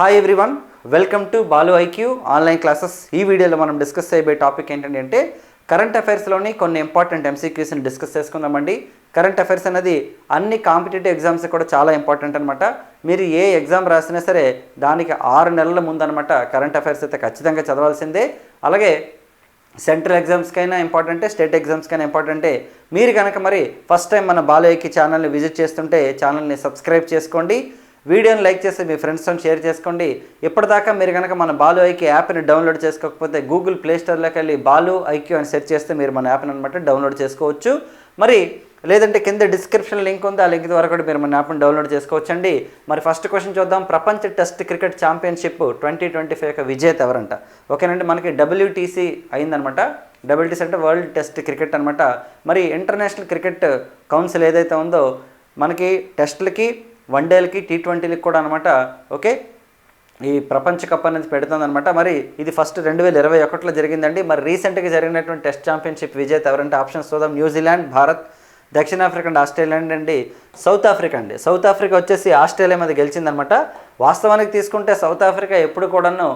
Hi everyone welcome to Balu IQ online classes ఈ వీడియోలో మనం డిస్కస్ చేయబోయే టాపిక్ ఏంటంటే కరెంట్ అఫైర్స్లోని కొన్ని ఇంపార్టెంట్ ఎంసీక్యూస్ని డిస్కస్ చేసుకుందామండి. కరెంట్ అఫైర్స్ అనేది అన్ని కాంపిటేటివ్ ఎగ్జామ్స్ కూడా చాలా ఇంపార్టెంట్ అనమాట మీరు ఏ ఎగ్జామ్ రాసినా సరే దానికి ఆరు నెలల ముందనమాట కరెంట్ అఫైర్స్ అయితే ఖచ్చితంగా చదవాల్సిందే. అలాగే సెంట్రల్ ఎగ్జామ్స్కైనా ఇంపార్టెంటే స్టేట్ ఎగ్జామ్స్కైనా ఇంపార్టెంటే మీరు కనుక మరి ఫస్ట్ టైం మన బాలయ్యకి ఛానల్ని విజిట్ చేస్తుంటే ఛానల్ని సబ్స్క్రైబ్ చేసుకోండి. వీడియోని లైక్ చేసి మీ ఫ్రెండ్స్తో షేర్ చేసుకోండి. ఇప్పటిదాకా మీరు కనుక మన బాలు ఐక్యూ యాప్ని డౌన్లోడ్ చేసుకోకపోతే గూగుల్ ప్లేస్టోర్లోకి వెళ్ళి బాలు ఐక్యూ అని సెర్చ్ చేస్తే మీరు మన యాప్ని అనమాట డౌన్లోడ్ చేసుకోవచ్చు. మరి లేదంటే కింద డిస్క్రిప్షన్ లింక్ ఉంది. ఆ లింక్ ద్వారా కూడా మీరు మన యాప్ని డౌన్లోడ్ చేసుకోవచ్చండి. మరి ఫస్ట్ క్వశ్చన్ చూద్దాం. ప్రపంచ test cricket championship twenty twenty five యొక్క విజేత ఎవరంట? ఓకేనండి మనకి డబ్ల్యూటీసీ అయిందనమాట డబ్ల్యూటీసీ అంటే వరల్డ్ టెస్ట్ క్రికెట్ అనమాట మరి ఇంటర్నేషనల్ క్రికెట్ కౌన్సిల్ ఏదైతే ఉందో మనకి టెస్టులకి వన్డేలకి టీ ట్వంటీలకి కూడా అనమాట ఓకే? ఈ ప్రపంచ కప్ అనేది పెడుతుందనమాట మరి ఇది ఫస్ట్ రెండు వేల ఇరవై ఒకటిలో జరిగిందండి. మరి రీసెంట్గా జరిగినటువంటి టెస్ట్ ఛాంపియన్షిప్ విజేత ఎవరంటే ఆప్షన్స్ చూద్దాం. న్యూజిలాండ్ భారత్ దక్షిణాఫ్రికా అండ్ ఆస్ట్రేలియా అండి. సౌత్ ఆఫ్రికా అండి. సౌత్ ఆఫ్రికా వచ్చేసి ఆస్ట్రేలియా మీద గెలిచిందనమాట వాస్తవానికి తీసుకుంటే సౌత్ ఆఫ్రికా ఎప్పుడు కూడాను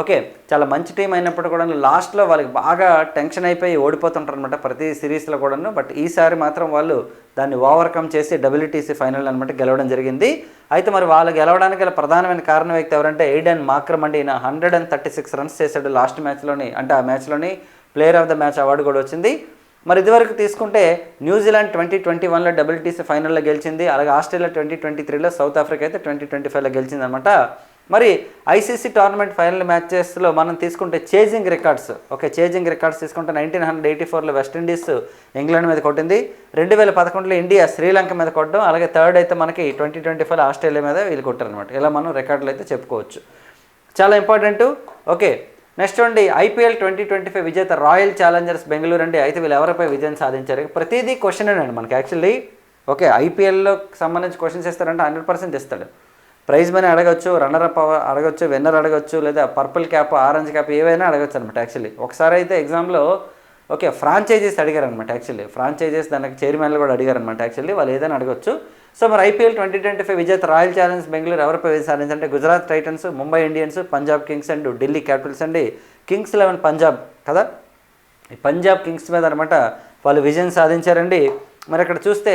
ఓకే చాలా మంచి టీం అయినప్పుడు కూడా లాస్ట్లో వాళ్ళకి బాగా టెన్షన్ అయిపోయి ఓడిపోతుంటారు అనమాట ప్రతి సిరీస్లో కూడాను. బట్ ఈసారి మాత్రం వాళ్ళు దాన్ని ఓవర్కమ్ చేసి డబ్ల్యూటీసీ ఫైనల్ అనమాట గెలవడం జరిగింది. అయితే మరి వాళ్ళు గెలవడానికి గల ప్రధానమైన కారణం వ్యక్తి ఎవరంటే ఎయిడెన్ మాక్రమ్ అండి ఈయన hundred and thirty six runs చేశాడు లాస్ట్ మ్యాచ్లోని అంటే ఆ మ్యాచ్లోని player of the match award కూడా వచ్చింది. మరి ఇదివరకు తీసుకుంటే న్యూజిలాండ్ ట్వంటీ ట్వంటీ వన్లో డబ్ల్యూటీసీ ఫైనల్లో గెలిచింది. అలాగే ఆస్ట్రేలియా ట్వంటీ ట్వంటీ త్రీలో సౌత్ ఆఫ్రికా అయితే ట్వంటీ ట్వంటీ ఫైవ్లో గెలిచింది అనమాట మరి ఐసీసీ టోర్నమెంట్ ఫైనల్ మ్యాచెస్లో మనం తీసుకుంటే chasing records. Okay chasing records తీసుకుంటే నైన్టీన్ హండ్రెడ్ ఎయిటీ ఫోర్లో వెస్టిండీస్ ఇంగ్లాండ్ మీద కొట్టింది. రెండు వేల పదకొండులో ఇండియా శ్రీలంక మీద కొట్టడం. అలాగే థర్డ్ అయితే మనకి ట్వంటీ ట్వంటీ ఫైవ్ ఆస్ట్రేలియా మీద వీళ్ళు కొట్టారనమాట ఇలా మనం రికార్డులు అయితే చెప్పుకోవచ్చు. చాలా ఇంపార్టెంట్. ఓకే నెక్స్ట్ అండి ఐపీఎల్ ట్వంటీ ట్వంటీ ఫైవ్ విజేత రాయల్ ఛాలెంజర్స్ బెంగళూరు అండి. అయితే వీళ్ళు ఎవరిపై విజయం సాధించారు? ప్రతిదీ క్వశ్చన్ అండి మనకి యాక్చువల్లీ. ఓకే ఐపీఎల్లో సంబంధించి క్వశ్చన్స్ ఇస్తారంటే హండ్రెడ్ పర్సెంట్ ఇస్తాడు. ప్రైజ్ మనీ అడగచ్చు రన్నర్ అప్ అడగచ్చు విన్నర్ అడగచ్చు లేదా పర్పుల్ క్యాప్ ఆరెంజ్ క్యాప్ ఏవైనా అడగచ్చు అనమాట యాక్చువల్లీ ఒకసారి అయితే ఎగ్జామ్లో ఓకే ఫ్రాంచైజీస్ అడిగారు అనమాట యాక్చువల్లీ ఫ్రాంచైజీస్ దానికి చైర్మన్లు కూడా అడిగారు అనమాట యాక్చువల్లీ వాళ్ళు ఏదైనా అడగచ్చు. సో మరి ఐపీఎల్ ట్వంటీ ట్వంటీ ఫైవ్ విజేత రాయల్ ఛాలెంజ్ బెంగళూరు ఎవరిపై ఛాలెంజ్ అంటే Gujarat Titans Mumbai Indians Punjab Kings and Delhi Capitals అండి. కింగ్స్ లెవెన్ పంజాబ్ కదా? ఈ పంజాబ్ కింగ్స్ మీద అనమాట వాళ్ళు విజయం సాధించారండి. మరి అక్కడ చూస్తే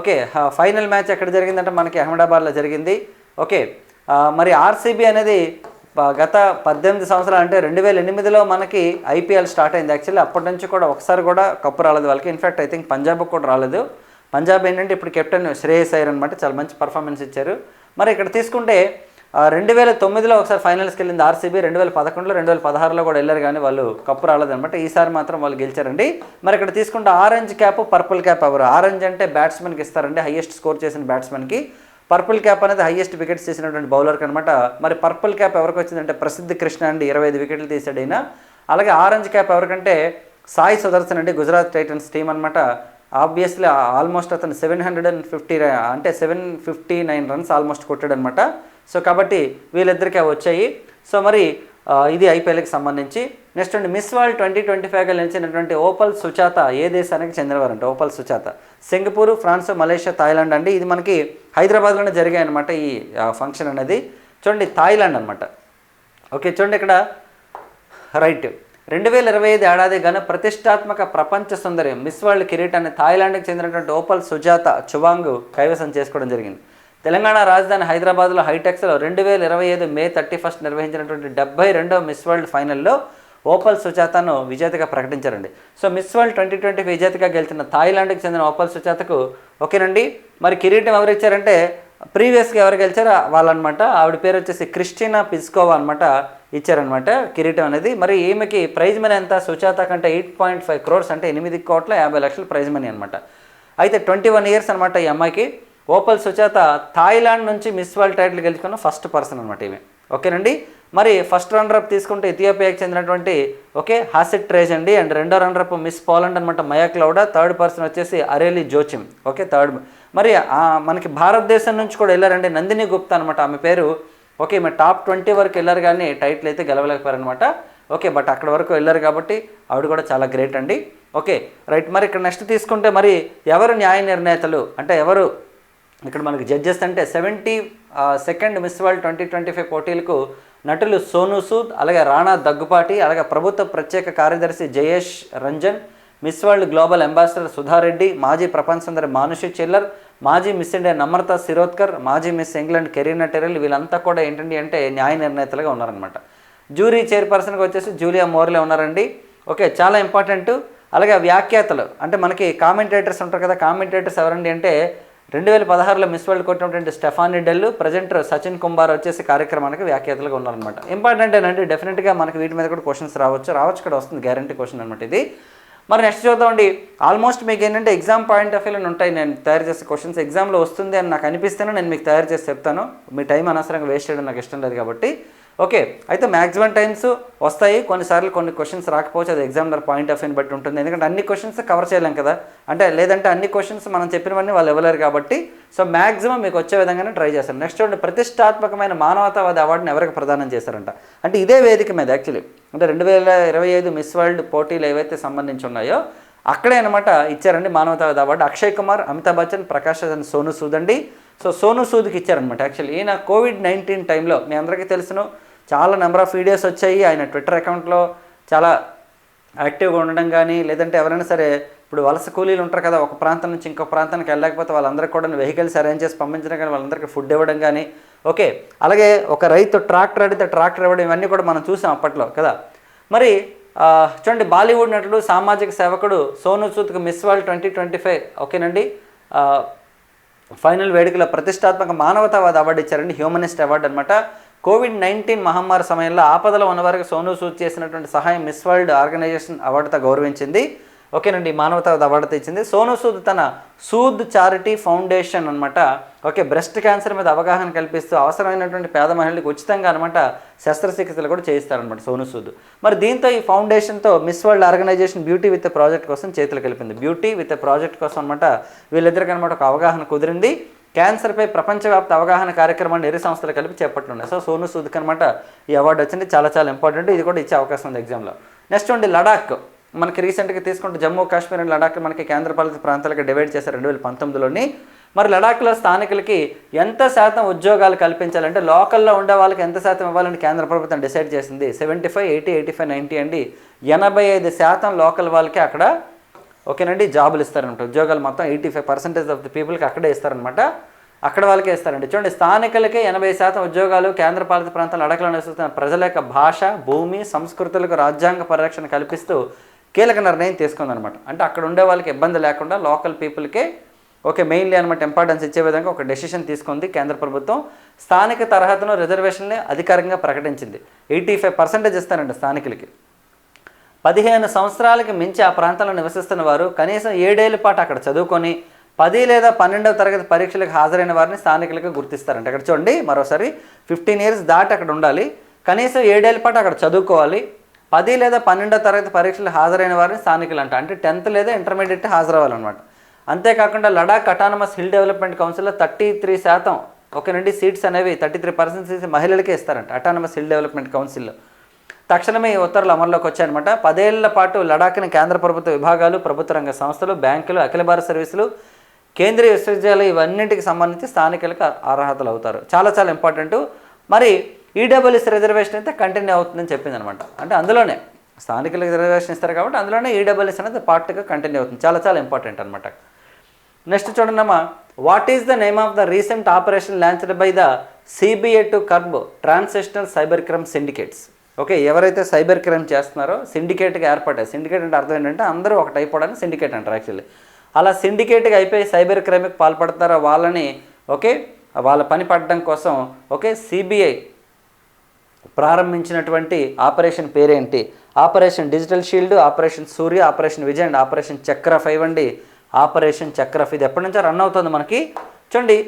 ఓకే ఫైనల్ మ్యాచ్ ఎక్కడ జరిగిందంటే మనకి అహ్మదాబాద్లో జరిగింది. ఓకే. మరి ఆర్సీబీ అనేది గత పద్దెనిమిది సంవత్సరాలు అంటే రెండు వేల ఎనిమిదిలో మనకి ఐపీఎల్ స్టార్ట్ అయింది. యాక్చువల్లీ అప్పటి నుంచి కూడా ఒకసారి కూడా కప్పు రాలేదు వాళ్ళకి. ఇన్ఫ్యాక్ట్ ఐ థింక్ పంజాబ్కి కూడా రాలేదు. పంజాబ్ ఏంటంటే ఇప్పుడు కెప్టెన్ శ్రేయస్ అయ్యర్ అనమాట చాలా మంచి పర్ఫార్మెన్స్ ఇచ్చారు. మరి ఇక్కడ తీసుకుంటే రెండు వేల తొమ్మిదిలో ఒకసారి ఫైనల్స్కి వెళ్ళింది ఆర్సీబీ. రెండు వేల పదకొండులో రెండు వేల పదహారులో కూడా వెళ్ళారు కానీ వాళ్ళు కప్పు రాలేదనమాట ఈసారి మాత్రం వాళ్ళు గెలిచారండి. మరి ఇక్కడ తీసుకుంటే ఆరెంజ్ క్యాప్ పర్పుల్ క్యాప్ ఎవరు? ఆరెంజ్ అంటే బ్యాట్స్మెన్కి ఇస్తారండి. హయ్యెస్ట్ స్కోర్ చేసిన బ్యాట్స్మెన్కి పర్పుల్ క్యాప్ అనేది హైయెస్ట్ వికెట్స్ చేసినటువంటి బౌలర్కి అనమాట మరి పర్పుల్ క్యాప్ ఎవరికి వచ్చిందంటే ప్రసిద్ధ కృష్ణ అండి. ఇరవై ఐదు వికెట్లు తీసాడు అయినా అలాగే ఆరెంజ్ క్యాప్ ఎవరికంటే సాయి సుదర్శన్ అండి గుజరాత్ టైటన్స్ టీం అనమాట ఆబ్వియస్లీ ఆల్మోస్ట్ అతను సెవెన్ హండ్రెడ్ అండ్ ఫిఫ్టీ అంటే seven fifty nine runs almost కొట్టాడు అనమాట సో కాబట్టి వీళ్ళిద్దరికీ అవి వచ్చాయి. సో మరి ఇది ఐపీఎల్కి సంబంధించి. నెక్స్ట్ అండి మిస్ వరల్డ్ ట్వంటీ ట్వంటీ ఫైవ్గా నిలిచినటువంటి ఓపల్ సుచాత ఏ దేశానికి చెందినవారంటే Opal Suchata Singapore France Malaysia Thailand అండి. ఇది మనకి హైదరాబాద్లోనే జరిగాయి అనమాట ఈ ఫంక్షన్ అనేది. చూడండి థాయిలాండ్ అనమాట ఓకే చూడండి ఇక్కడ. రైట్. రెండు వేల ఇరవై ఐదు ఏడాది ఘన ప్రతిష్టాత్మక ప్రపంచ సుందరి మిస్ వరల్డ్ కిరీటాన్ని థాయిలాండ్కి చెందినటువంటి ఓపల్ సుజాత చువాంగ్ కైవసం చేసుకోవడం జరిగింది. తెలంగాణ రాజధాని హైదరాబాద్లో హైటెక్స్లో రెండు వేల ఇరవై ఐదు మే థర్టీ ఫస్ట్ నిర్వహించినటువంటి డెబ్బై రెండవ మిస్ వరల్డ్ ఫైనల్లో ఓపల్ సుజాతను విజేతగా ప్రకటించారండి. So Miss World twenty twenty విజేతగా గెలిచిన థాయిలాండ్కి చెందిన ఓపల్ సుజాతకు ఓకేనండి మరి కిరీటం ఎవరు ఇచ్చారంటే ప్రీవియస్గా ఎవరు గెలిచారో వాళ్ళనమాట. ఆవిడ పేరు వచ్చేసి క్రిస్టినా పిస్కోవా అనమాట ఇచ్చారనమాట కిరీటం అనేది. మరి ఈమెకి ప్రైజ్ మనీ ఎంత? సుజాత కంటే ఎయిట్ పాయింట్ ఫైవ్ క్రోర్స్ అంటే ఎనిమిది కోట్ల యాభై లక్షల ప్రైజ్ మనీ అనమాట. అయితే ట్వంటీ వన్ ఇయర్స్ అనమాట ఈ అమ్మాయికి. ఓపల్ సుచేత థాయిలాండ్ నుంచి మిస్ వరల్డ్ టైటిల్ గెలుచుకున్న ఫస్ట్ పర్సన్ అనమాట ఈమె. ఓకేనండి? మరి ఫస్ట్ రన్నర్ తీసుకుంటే ఇథియోపియాకి చెందినటువంటి ఓకే హాసిట్ ట్రేజ్ అండి అండ్ రెండో రన్నర్ మిస్ పోలండ్ అనమాట మయాక్ లౌడా థర్డ్ పర్సన్ వచ్చేసి అరేలి జోచిమ్ ఓకే థర్డ్. మరి మనకి భారతదేశం నుంచి కూడా వెళ్ళారండి నందిని గుప్తా అనమాట ఆమె పేరు ఓకే ఈమె టాప్ ట్వంటీ వరకు వెళ్ళారు కానీ టైటిల్ అయితే గెలవలేకపోయారనమాట ఓకే బట్ అక్కడ వరకు వెళ్ళారు కాబట్టి ఆవిడ కూడా చాలా గ్రేట్ అండి. Okay right. మరి ఇక్కడ నెక్స్ట్ తీసుకుంటే మరి ఎవరు న్యాయ నిర్ణేతలు? అంటే ఎవరు ఇక్కడ మనకి జడ్జెస్ అంటే seventy second Miss World twenty twenty five పోటీలకు నటులు సోను సూద్ అలాగే రాణా దగ్గుపాటి అలాగే ప్రభుత్వ ప్రత్యేక కార్యదర్శి Jayesh Ranjan Miss World global ambassador Sudha Reddy మాజీ ప్రపంచ సుందరి మానుషి చిల్లర్ మాజీ మిస్ ఇండియా నమ్రత సిరోద్కర్ మాజీ మిస్ ఇంగ్లాండ్ కెరీనా టెరెల్ వీళ్ళంతా కూడా ఏంటండి అంటే న్యాయ నిర్ణేతలుగా ఉన్నారనమాట జ్యూరీ చైర్పర్సన్గా వచ్చేసి జూలియా మోర్లే ఉన్నారండి. ఓకే చాలా ఇంపార్టెంట్. అలాగే వ్యాఖ్యాతలు. అంటే మనకి కామెంటేటర్స్ ఉంటారు కదా కామెంటేటర్స్ ఎవరండి అంటే రెండు వేల పదహారులో మిస్ వరల్డ్ కొట్టినటువంటి Stephanie Del presenter Sachin Kumar వచ్చేసి కార్యక్రమానికి వ్యాఖ్యాతలుగా ఉన్నారనమాట ఇంపార్టెంట్ ఏంటంటే డెఫినెట్గా మనకి వీటి మీద కూడా క్వశ్చన్స్ రావచ్చు. రావచ్చు ఇక్కడ వస్తుంది గ్యారంటీ క్వశ్చన్ అనమాట ఇది. మరి నెక్స్ట్ చూద్దామండి ఆల్మోస్ట్ మీకు ఏంటంటే ఎగ్జామ్ పాయింట్ ఆఫ్ వ్యూలో ఉంటాయి. నేను తయారు చేసే క్వశ్చన్స్ ఎగ్జామ్లో వస్తుంది అని నాకు అనిపిస్తేనే నేను మీకు తయారు చేసి చెప్తాను. మీ టైం అనవసరంగా వేస్ట్ చేయడం నాకు ఇష్టం లేదు కాబట్టి. ఓకే అయితే మ్యాక్సిమం టైమ్స్ వస్తాయి. కొన్నిసార్లు కొన్ని క్వశ్చన్స్ రాకపోవచ్చు. అది ఎగ్జామినర్ పాయింట్ ఆఫ్ వ్యూని బట్టి ఉంటుంది. ఎందుకంటే అన్ని క్వశ్చన్స్ కవర్ చేయలేం కదా. అంటే లేదంటే అన్ని క్వశ్చన్స్ మనం చెప్పినవన్నీ వాళ్ళు ఇవ్వలేరు కాబట్టి. సో మ్యాక్సిమం మీకు వచ్చే విధంగానే ట్రై చేస్తాను నెక్స్ట్ చూడండి ప్రతిష్టాత్మకమైన మానవతావాద అవార్డుని ఎవరికి ప్రదానం చేశారంట? అంటే ఇదే వేదిక మీద యాక్చువల్లీ అంటే రెండు వేల ఇరవై ఐదు మిస్ వరల్డ్ పోటీలు ఏవైతే సంబంధించి ఉన్నాయో అక్కడే అనమాట ఇచ్చారండి మానవతావాద అవార్డు. అక్షయ్ కుమార్ అమితాబ్ బచ్చన్ ప్రకాష్ సోను సూద్ అండి సో సోను సూద్కి ఇచ్చారనమాట యాక్చువల్లీ ఈయన కోవిడ్ నైన్టీన్ టైంలో మీ అందరికీ తెలుసును చాలా నెంబర్ ఆఫ్ వీడియోస్ వచ్చాయి. ఆయన ట్విట్టర్ అకౌంట్లో చాలా యాక్టివ్గా ఉండడం కానీ లేదంటే ఎవరైనా సరే ఇప్పుడు వలస కూలీలు ఉంటారు కదా ఒక ప్రాంతం నుంచి ఇంకో ప్రాంతానికి వెళ్ళలేకపోతే వాళ్ళందరికీ కూడా వెహికల్స్ అరేంజ్ చేసి పంపించడం కానీ వాళ్ళందరికీ ఫుడ్ ఇవ్వడం కానీ ఓకే అలాగే ఒక రైతు ట్రాక్టర్ అడిగితే ట్రాక్టర్ ఇవ్వడం ఇవన్నీ కూడా మనం చూసాం అప్పట్లో కదా. మరి చూడండి బాలీవుడ్ నటుడు సామాజిక సేవకుడు Sonu సూద్కి Miss World twenty twenty five ఓకేనండి? ఫైనల్ వేడుకలో ప్రతిష్టాత్మక మానవతావాద అవార్డు ఇచ్చారండి హ్యూమనిస్ట్ అవార్డు అనమాట కోవిడ్ నైన్టీన్ మహమ్మారి సమయంలో ఆపదలో ఉన్నవారికి సోను సూద్ చేసినటువంటి సహాయం మిస్ వరల్డ్ ఆర్గనైజేషన్ అవార్డుతో గౌరవించింది. ఓకేనండి మానవత అవార్డు తెచ్చింది. సోను సూద్ తన సూద్ చారిటీ ఫౌండేషన్ అనమాట ఓకే బ్రెస్ట్ క్యాన్సర్ మీద అవగాహన కల్పిస్తూ అవసరమైనటువంటి పేద మహిళలకు ఉచితంగా అనమాట శస్త్రచికిత్సలు కూడా చేయిస్తారనమాట సోను సూద్. మరి దీంతో ఈ ఫౌండేషన్తో Miss World organisation beauty with project కోసం చేతులు కలిపింది. బ్యూటీ విత్ ప్రాజెక్ట్ కోసం అనమాట వీళ్ళిద్దరికి అనమాట ఒక అవగాహన కుదిరింది. క్యాన్సర్పై ప్రపంచవ్యాప్త అవగాహన కార్యక్రమాన్ని ఇరు సంస్థలు కలిపి చేపట్టనున్నాయి. సో సోను సూద్కి అనమాట ఈ అవార్డు వచ్చింది. చాలా చాలా ఇంపార్టెంట్. ఇది కూడా ఇచ్చే అవకాశం ఉంది ఎగ్జామ్లో. నెక్స్ట్ ఉండి లడాక్. మనకి రీసెంట్గా తీసుకుంటే జమ్మూ కాశ్మీర్ అండ్ లడాక్ మనకి కేంద్రపాలిత ప్రాంతాలుగా డివైడ్ చేశారు రెండు వేల పంతొమ్మిదిలోని. మరి లడాఖ్లో స్థానికులకి ఎంత శాతం ఉద్యోగాలు కల్పించాలంటే లోకల్లో ఉండే వాళ్ళకి ఎంత శాతం ఇవ్వాలని కేంద్ర ప్రభుత్వం డిసైడ్ చేసింది. Seventy five eighty eighty five ninety అండి. ఎనభై ఐదు శాతం లోకల్ వాళ్ళకి అక్కడ ఓకేనండి జాబులు ఇస్తారనమాట ఉద్యోగాలు మొత్తం eighty five percentage of the పీపుల్కి అక్కడే ఇస్తారనమాట అక్కడ వాళ్ళకే ఇస్తారండి. చూడండి స్థానికులకి ఎనభై శాతం ఉద్యోగాలు కేంద్రపాలిత ప్రాంతాల అడకలో నివసిస్తున్న ప్రజల యొక్క భాష భూమి సంస్కృతులకు రాజ్యాంగ పరిరక్షణ కల్పిస్తూ కీలక నిర్ణయం తీసుకుందనమాట అంటే అక్కడ ఉండే వాళ్ళకి ఇబ్బంది లేకుండా లోకల్ పీపుల్కే ఓకే మెయిన్లీ అనమాట ఇంపార్టెన్స్ ఇచ్చే విధంగా ఒక డెసిషన్ తీసుకుంది కేంద్ర ప్రభుత్వం. స్థానిక తరహతును రిజర్వేషన్ని అధికారికంగా ప్రకటించింది. ఎయిటీ ఫైవ్ పర్సెంటేజ్ ఇస్తారండి స్థానికులకి. పదిహేను సంవత్సరాలకి మించి ఆ ప్రాంతంలో నివసిస్తున్న వారు కనీసం ఏడేళ్ళ పాటు అక్కడ చదువుకొని పది లేదా పన్నెండవ తరగతి పరీక్షలకు హాజరైన వారిని స్థానికులకు గుర్తిస్తారంట. అక్కడ చూడండి మరోసారి ఫిఫ్టీన్ ఇయర్స్ దాటి అక్కడ ఉండాలి. కనీసం ఏడేళ్ళ పాటు అక్కడ చదువుకోవాలి. పది లేదా పన్నెండవ తరగతి పరీక్షలు హాజరైన వారిని స్థానికులు అంట అంటే టెన్త్ లేదా ఇంటర్మీడియట్ హాజరవ్వాలన్నమాట. అంతేకాకుండా లడాక్ అటానమస్ హిల్ డెవలప్మెంట్ కౌన్సిల్లో థర్టీ త్రీ శాతం ఒక నుండి సీట్స్ అనేవి థర్టీ త్రీ పర్సెంట్ సీట్స్ మహిళలకే ఇస్తారంట అటానమస్ హిల్ డెవలప్మెంట్ కౌన్సిల్లో. తక్షణమే ఈ ఉత్తర్వులు అమల్లోకి వచ్చాయన్నమాట. పదేళ్ళ పాటు లడాఖ్ని కేంద్ర ప్రభుత్వ విభాగాలు ప్రభుత్వ రంగ సంస్థలు బ్యాంకులు అఖిల భారత సర్వీసులు కేంద్రీయ విశ్వవిద్యాలయం ఇవన్నింటికి సంబంధించి స్థానికులకు అర్హతలు అవుతారు చాలా చాలా ఇంపార్టెంట్. మరి ఈడబ్ల్యూఎస్ రిజర్వేషన్ అయితే కంటిన్యూ అవుతుందని చెప్పింది అనమాట అంటే అందులోనే స్థానికులకు రిజర్వేషన్ ఇస్తారు కాబట్టి అందులోనే ఈడబ్ల్యూఎస్ అనేది పార్ట్గా కంటిన్యూ అవుతుంది. చాలా చాలా ఇంపార్టెంట్ అనమాట నెక్స్ట్ చూడండమ్మా. What is the name of the recent operation launched by the CBI to curb transitional cyber crime syndicates okay ఎవరైతే సైబర్ క్రైమ్ చేస్తున్నారో సిండికేట్గా ఏర్పడ్డాయి. సిండికేట్ అంటే అర్థం ఏంటంటే అందరూ ఒకటి అయిపోవడానికి సిండికేట్ అంటారు యాక్చువల్లీ అలా సిండికేట్గా అయిపోయి సైబర్ క్రైమ్కి పాల్పడతారో వాళ్ళని ఓకే వాళ్ళ పని పడడం కోసం ఓకే సిబిఐ ప్రారంభించినటువంటి ఆపరేషన్ పేరేంటి? Operation digital shield operation Surya operation Vijay and operation Chakra five అండి. ఆపరేషన్ చక్రఫ్ ఇది ఎప్పటి నుంచో రన్ అవుతుంది మనకి. చూడండి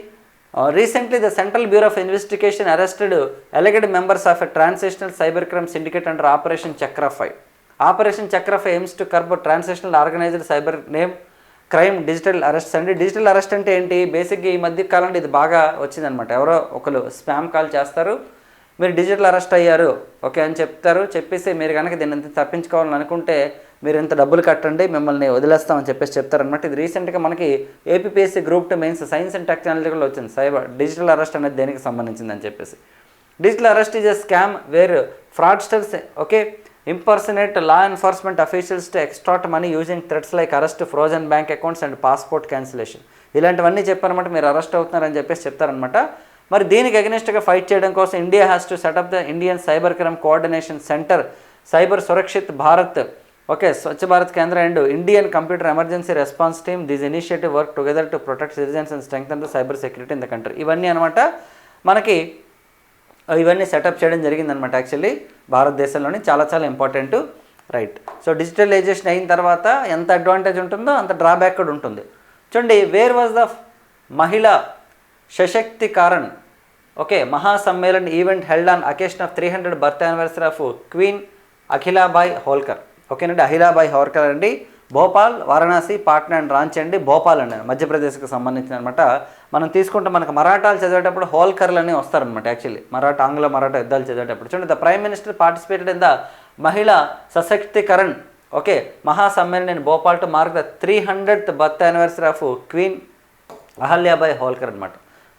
recently the central bureau of investigation arrested alleged members of a transnational cyber crime syndicate under operation Chakra five operation Chakra five aims to curb transactional organised cyber name crime digital arrest అండి digital arrest అంటే ఏంటి? బేసిక్గా ఈ మధ్య కాలంలో ఇది బాగా వచ్చిందనమాట ఎవరో ఒకరు స్పామ్ కాల్ చేస్తారు. మీరు డిజిటల్ అరెస్ట్ అయ్యారు ఓకే అని చెప్తారు. చెప్పేసి మీరు కనుక దీన్ని అంతా తప్పించుకోవాలని అనుకుంటే మీరు ఇంత డబ్బులు కట్టండి మిమ్మల్ని వదిలేస్తామని చెప్పేసి చెప్తారనమాట ఇది రీసెంట్గా మనకి APSC group two mains science and టెక్నాలజీలో వచ్చింది. సైబర్ డిజిటల్ అరెస్ట్ అనేది దేనికి సంబంధించిందని చెప్పేసి. Digital arrest is a scam where fraudsters okay impersonate law enforcement officials to extract money using threats like arrest frozen bank accounts and passport cancellation ఇలాంటివన్నీ చెప్పారనమాట మీరు arrest అవుతున్నారని చెప్పేసి చెప్తారనమాట మరి దీనికి అగెనిస్ట్గా ఫైట్ చేయడం కోసం India has to set up the Indian cyber crime coordination centre cyber Surakshit Bharat okay Swachh Bharat Kendra and Indian computer emergency response team this initiative work together to protect citizens and strength the cyber security in the country ఇవన్నీ అనమాట మనకి ఇవన్నీ setup చేయడం జరిగిందనమాట actually భారతదేశంలోని చాలా చాలా important right so digitalisation అయిన తర్వాత ఎంత అడ్వాంటేజ్ ఉంటుందో అంత డ్రాబ్యాక్ కూడా ఉంటుంది. చూడండి where was the Mahila Sashaktikaran okay Mahasammelan event held on occasion of three hundred birth anniversary of queen Ahilyabai Holkar. ఓకేనండి అఖిలాబాయ్ హోల్కర్ అండి. భోపాల్ వారణాసి పాట్నా అండ్ రాంచి అండి. భోపాల్ అండి మధ్యప్రదేశ్కి సంబంధించిన అనమాట మనం తీసుకుంటే మనకు మరాఠాలు చదివేటప్పుడు హోల్కర్లు అని వస్తారనమాట యాక్చువల్లీ. మరాఠా ఆంగ్ల మరాఠా యుద్ధాలు చదివేటప్పుడు. చూడండి the prime minister participated in the Mahila Sashaktikaran okay Mahasammelan in Bhopal to mark the three hundred birth anniversary of queen Ahilyabai Holkar అనమాట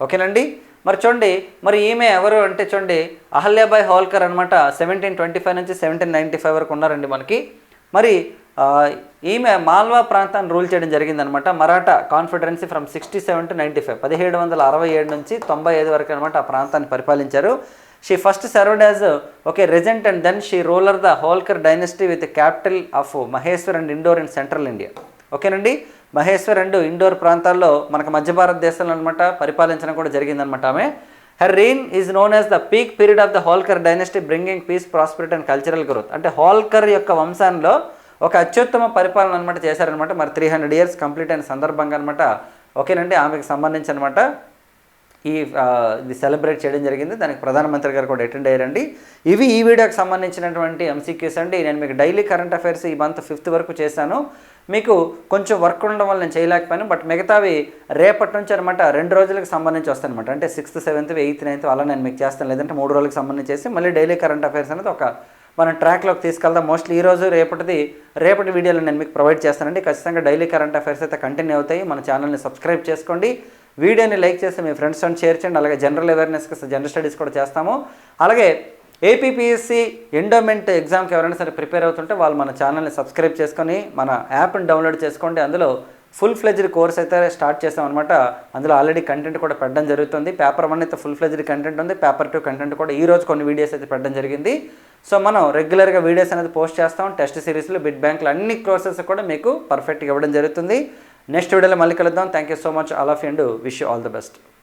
ఓకేనండి? మరి చూడండి మరి ఈమె ఎవరు అంటే చూడండి అహల్యాబాయ్ హోల్కర్ అనమాట సెవెంటీన్ ట్వంటీ ఫైవ్ నుంచి సెవెంటీన్ నైంటీ ఫైవ్ వరకు ఉన్నారండి మనకి. మరి ఈమె మాల్వా ప్రాంతాన్ని రూల్ చేయడం జరిగిందనమాట Maratha confederacy from sixty seven to ninety five పదిహేడు వందల అరవై ఏడు నుంచి తొంభై ఐదు వరకు అనమాట ఆ ప్రాంతాన్ని పరిపాలించారు. She first served as okay regent and then she ruler the Holkar dynasty with capital of Maheshwar and Indore in central India ఓకేనండి? మహేశ్వర్ అండ్ ఇండోర్ ప్రాంతాల్లో మనకు మధ్య భారతదేశంలో అనమాట పరిపాలించడం కూడా జరిగిందనమాట ఆమె. Her reign is known as the peak period of the Holkar dynasty bringing peace prosperity and cultural growth. అంటే హోల్కర్ యొక్క వంశాల్లో ఒక అత్యుత్తమ పరిపాలన అనమాట చేశారనమాట మరి త్రీ హండ్రెడ్ ఇయర్స్ కంప్లీట్ అయిన సందర్భంగా అనమాట ఓకేనండి ఆమెకు సంబంధించి అనమాట ఈ ఇది సెలబ్రేట్ చేయడం జరిగింది. దానికి ప్రధానమంత్రి గారు కూడా అటెండ్ అయ్యారండి. ఇవి ఈ వీడియోకి సంబంధించినటువంటి ఎంసీక్యూస్ అండి. నేను మీకు డైలీ కరెంట్ అఫైర్స్ ఈ మంత్ ఫిఫ్త్ వరకు చేశాను. మీకు కొంచెం వర్క్ ఉండడం వల్ల నేను చేయలేకపోయాను బట్ మిగతావి రేపటి నుంచి అనమాట రెండు రోజులకు సంబంధించి వస్తాయి అనమాట అంటే సిక్స్త్ సెవెంత్ ఎయిత్ నైన్త్ అలా నేను మీకు చేస్తాను. లేదంటే మూడు రోజులకు సంబంధించి చేసి మళ్ళీ డైలీ కరెంట్ అఫైర్స్ అనేది ఒక మనం ట్రాక్లోకి తీసుకెళ్దాం. మోస్ట్లీ ఈ రోజు రేపటిది రేపటి వీడియోలు నేను మీకు ప్రొవైడ్ చేస్తానండి. ఖచ్చితంగా డైలీ కరెంట్ అఫైర్స్ అయితే కంటిన్యూ అవుతాయి. మన ఛానల్ని సబ్స్క్రైబ్ చేసుకోండి. వీడియోని లైక్ చేసి మీ ఫ్రెండ్స్ అండ్ షేర్ చేయండి. అలాగే జనరల్ అవేర్నెస్కి జనరల్ స్టడీస్ కూడా చేస్తాము. అలాగే ఏపీపీఎస్సీ ఎండోమెంట్ ఎగ్జామ్కి ఎవరైనా సరే ప్రిపేర్ అవుతుంటే వాళ్ళు మన ఛానల్ని సబ్స్క్రైబ్ చేసుకొని మన యాప్ని డౌన్లోడ్ చేసుకోండి. అందులో ఫుల్ ఫ్లెజ్డ్ కోర్స్ అయితే స్టార్ట్ చేసామన్నమాట. అందులో ఆల్రెడీ కంటెంట్ కూడా పెట్టడం జరుగుతుంది. పేపర్ వన్ అయితే ఫుల్ ఫ్లెజ్డ్ కంటెంట్ ఉంది. పేపర్ టూ కంటెంట్ కూడా ఈ రోజు కొన్ని వీడియోస్ అయితే పెట్టడం జరిగింది. సో మనం రెగ్యులర్గా వీడియోస్ అనేది పోస్ట్ చేస్తాం. టెస్ట్ సిరీస్లో బిడ్ బ్యాంక్లో అన్ని కోర్సెస్ కూడా మీకు పర్ఫెక్ట్గా ఇవ్వడం జరుగుతుంది. నెక్స్ట్ వీడియోలో మళ్ళీ కలుద్దాం. Thank you so much all of and wish all the best